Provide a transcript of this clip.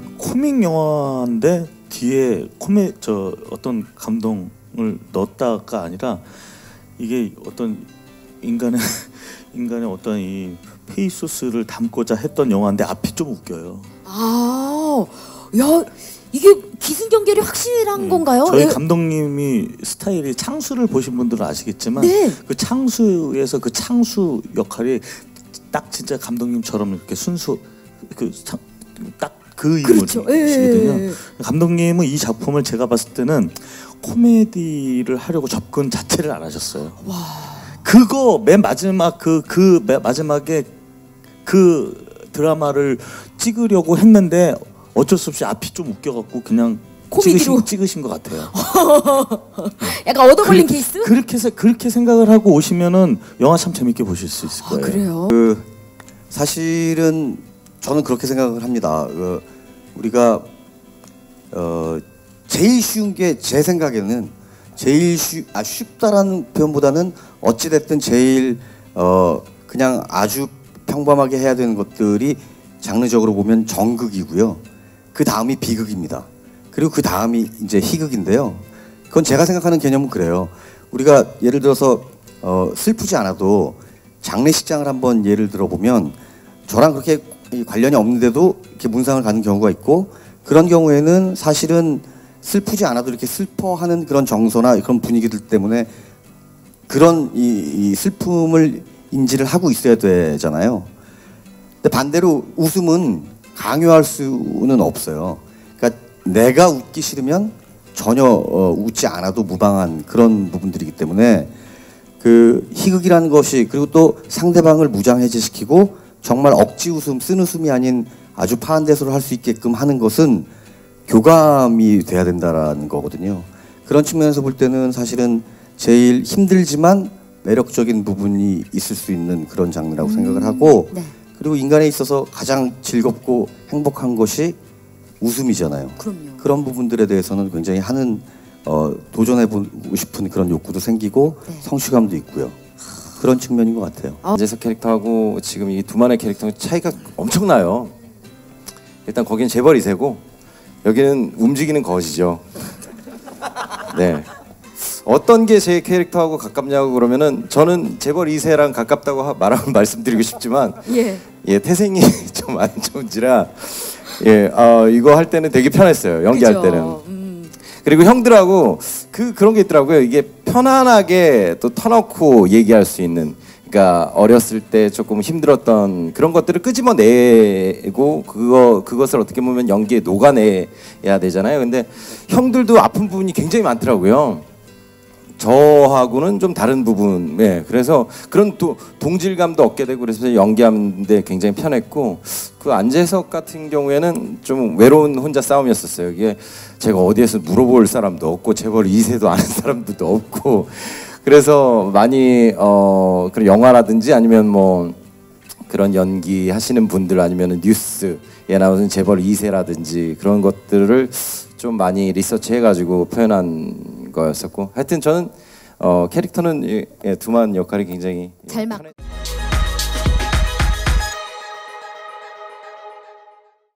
코믹 영화인데 뒤에 코메 저 어떤 감동을 넣었다가 아니라 이게 어떤 인간의 인간의 어떤 이 페이소스를 담고자 했던 영화인데 앞이 좀 웃겨요. 아, 야, 이게 기승전결이 확실한 건가요? 음. 저희 예. 감독님이 스타일이 창수를 보신 분들은 아시겠지만 네. 그 창수에서 그 창수 역할이 딱 진짜 감독님처럼 이렇게 순수 그 딱 그 그렇죠. 예, 인물이시거든요. 예, 예. 감독님은 이 작품을 제가 봤을 때는 코미디를 하려고 접근 자체를 안 하셨어요. 그거 맨 마지막 그그 마지막에 그 드라마를 찍으려고 했는데 어쩔 수 없이 앞이 좀 웃겨갖고 그냥 코미디로. 찍으신, 찍으신 것 같아요. 약간 얻어걸린 그- 케이스? 그렇게 세- 그렇게 생각을 하고 오시면은 영화 참 재밌게 보실 수 있을 아, 거예요. 그래요? 사실은 저는 그렇게 생각을 합니다. 그 우리가 어 제일 쉬운 게 제 생각에는 제일 쉬, 아, 쉽다라는 표현보다는 어찌 됐든 제일 어 그냥 아주 평범하게 해야 되는 것들이 장르적으로 보면 정극이고요. 그 다음이 비극입니다. 그리고 그 다음이 이제 희극인데요. 그건 제가 생각하는 개념은 그래요. 우리가 예를 들어서 어, 슬프지 않아도 장례식장을 한번 예를 들어 보면 저랑 그렇게 이 관련이 없는데도 이렇게 문상을 가는 경우가 있고 그런 경우에는 사실은 슬프지 않아도 이렇게 슬퍼하는 그런 정서나 그런 분위기들 때문에 그런 이, 이 슬픔을 인지를 하고 있어야 되잖아요. 근데 반대로 웃음은 강요할 수는 없어요. 그러니까 내가 웃기 싫으면 전혀 어, 웃지 않아도 무방한 그런 부분들이기 때문에 그 희극이라는 것이 그리고 또 상대방을 무장해제시키고 정말 억지 웃음, 쓴 웃음이 아닌 아주 파한대소를 할 수 있게끔 하는 것은 교감이 돼야 된다라는 거거든요. 그런 측면에서 볼 때는 사실은 제일 힘들지만 매력적인 부분이 있을 수 있는 그런 장르라고 생각을 하고 네. 그리고 인간에 있어서 가장 즐겁고 행복한 것이 웃음이잖아요. 그럼요. 그런 부분들에 대해서는 굉장히 하는 어, 도전해 보고 싶은 그런 욕구도 생기고 네. 성취감도 있고요. 그런 측면인 것 같아요. 안재석 캐릭터하고 지금 이 두만의 캐릭터 차이가 엄청나요. 일단 거긴 재벌 2세고 여기는 움직이는 것이죠. 네. 어떤 게 제 캐릭터하고 가깝냐고 그러면은 저는 재벌 2세랑 가깝다고 하- 말하면 말씀드리고 싶지만 예. 예 태생이 좀 안 좋은지라 예 어, 이거 할 때는 되게 편했어요 연기할 그죠? 때는 음. 그리고 형들하고 그 그런 게 있더라고요. 이게 편안하게 또 터놓고 얘기할 수 있는. 그러니까 어렸을 때 조금 힘들었던 그런 것들을 끄집어내고 그거 그것을 어떻게 보면 연기에 녹아내야 되잖아요. 근데 형들도 아픈 부분이 굉장히 많더라고요. 저하고는 좀 다른 부분, 예. 그래서 그런 또 동질감도 얻게 되고 그래서 연기하는데 굉장히 편했고 그 안재석 같은 경우에는 좀 외로운 혼자 싸움이었었어요. 이게 제가 어디에서 물어볼 사람도 없고 재벌 2세도 아는 사람들도 없고 그래서 많이 어 그런 영화라든지 아니면 뭐 그런 연기 하시는 분들 아니면 뉴스에 나오는 재벌 2세라든지 그런 것들을 좀 많이 리서치 해가지고 표현한 거였었고 하여튼 저는 어 캐릭터는 예, 예, 두만 역할이 굉장히 예, 잘. 편했-